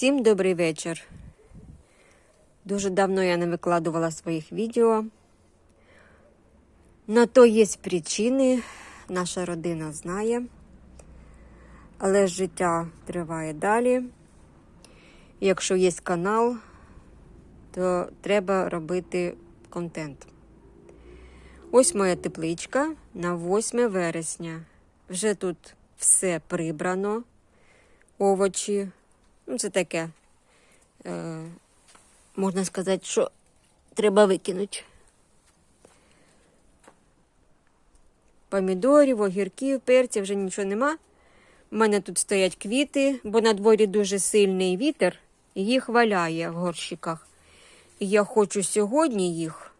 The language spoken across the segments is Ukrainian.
Всім добрий вечір. Дуже давно я не викладувала своїх відео. На то є причини, наша родина знає. Але життя триває далі. Якщо є канал, то треба робити контент. Ось моя тепличка на 8 вересня. Вже тут все прибрано, овочі. Ну, це таке, е, можна сказати, що треба викинути. Помідорів, огірків, перців вже нічого нема. У мене тут стоять квіти, бо на дворі дуже сильний вітер, їх валяє в горщиках. І я хочу сьогодні їх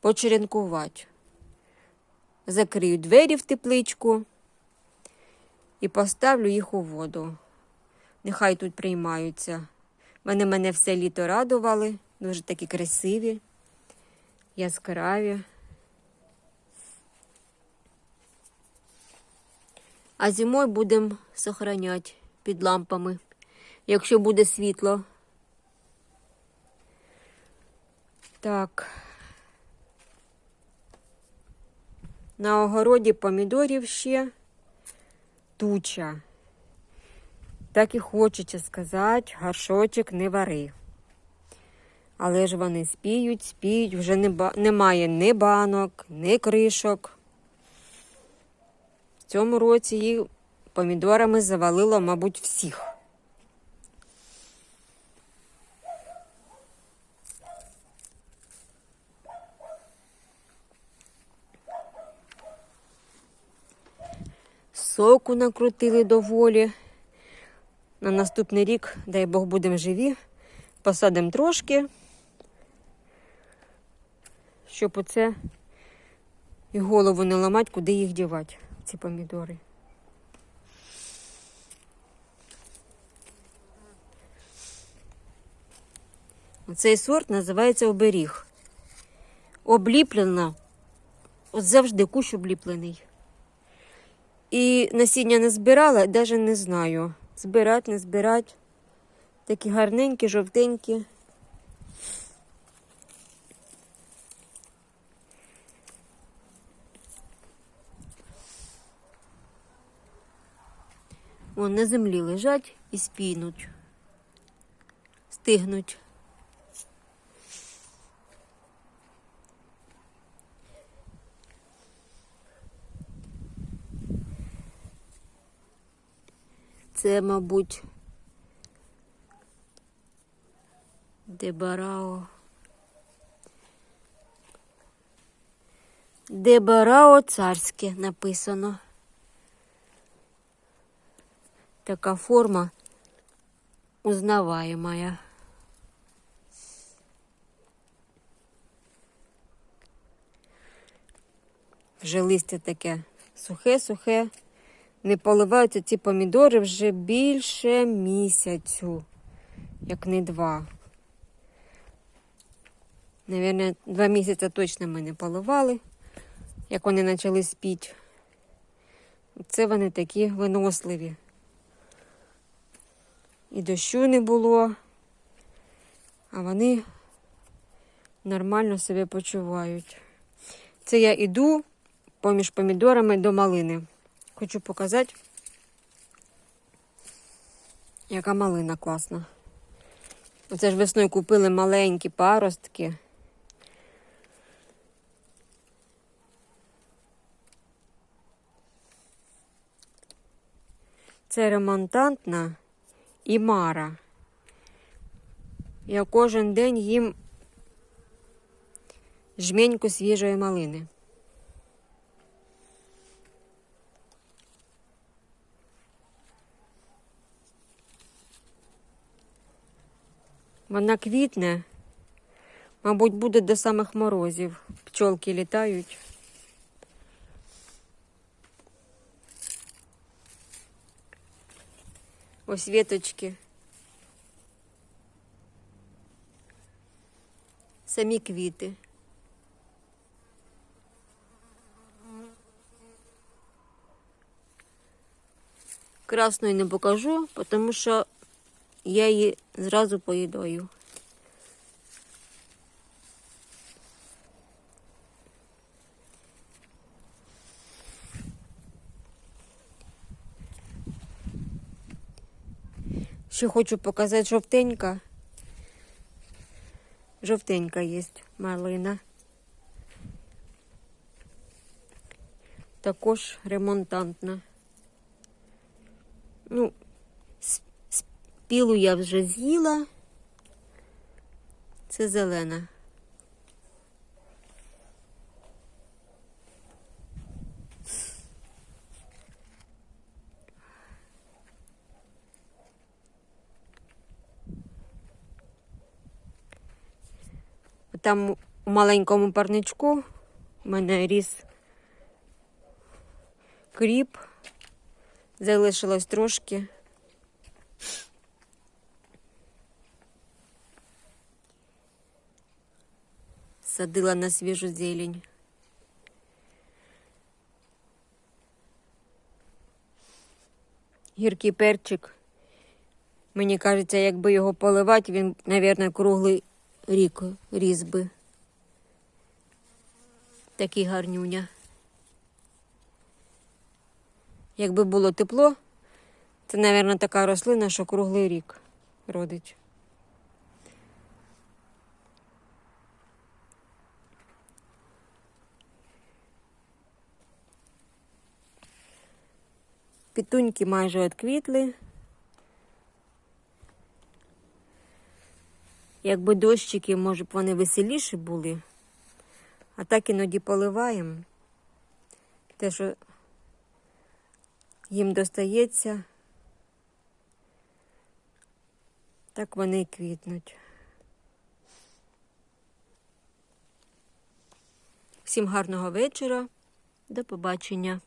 почеренкувати. Закрию двері в тепличку і поставлю їх у воду. Нехай тут приймаються. Вони мене все літо радували, дуже такі красиві, яскраві. А зимою будемо сохраняти під лампами, якщо буде світло. Так. На огороді помідорів ще туча. Так і хочеться сказати, горшочок не вари. Але ж вони спіють, спіють, вже немає ні банок, ні кришок. В цьому році їх помідорами завалило, мабуть, всіх. Соку накрутили доволі. На наступний рік, дай Бог, будемо живі, посадимо трошки, щоб оце і голову не ламати, куди їх дівати, ці помідори. Цей сорт називається оберіг. Обліплена, от завжди кущ обліплений. І насіння не збирала, навіть не знаю. Збирати, не збирати. Такі гарненькі, жовтенькі. Вон на землі лежать і спінуть, стигнуть. Це, мабуть, Дебарао. Дебарао царське написано. Така форма узнаваємая. Вже листя таке сухе-сухе. Не поливаються ці помідори вже більше місяцю, як не два. Навірно, два місяці точно ми не поливали, як вони почали спіти. Це вони такі виносливі. І дощу не було, а вони нормально себе почувають. Це я йду поміж помідорами до малини. Хочу показати, яка малина класна. Оце ж весною купили маленькі паростки. Це ремонтантна і мара. Я кожен день їм жменьку свіжої малини. Вона квітне, мабуть, буде до самих морозів. Пчолки літають. Ось віточки. Самі квіти. Красної не покажу, тому що я її зразу поїдаю. Ще хочу показати жовтенька. Жовтенька є малина. Також ремонтантна. Ну, пілу я вже з'їла. Це зелена. Там у маленькому парничку у мене ріс кріп. Залишилось трошки. Садила на свіжу зелень. Гіркий перчик. Мені кажеться, якби його поливати, він, мабуть, круглий рік ріс би. Такий гарнюня. Якби було тепло, це, мабуть, така рослина, що круглий рік родить. Пітуньки майже відквітли. Якби дощики, може б вони веселіші були, а так іноді поливаємо. Те, що їм достається, так вони і квітнуть. Всім гарного вечора. До побачення.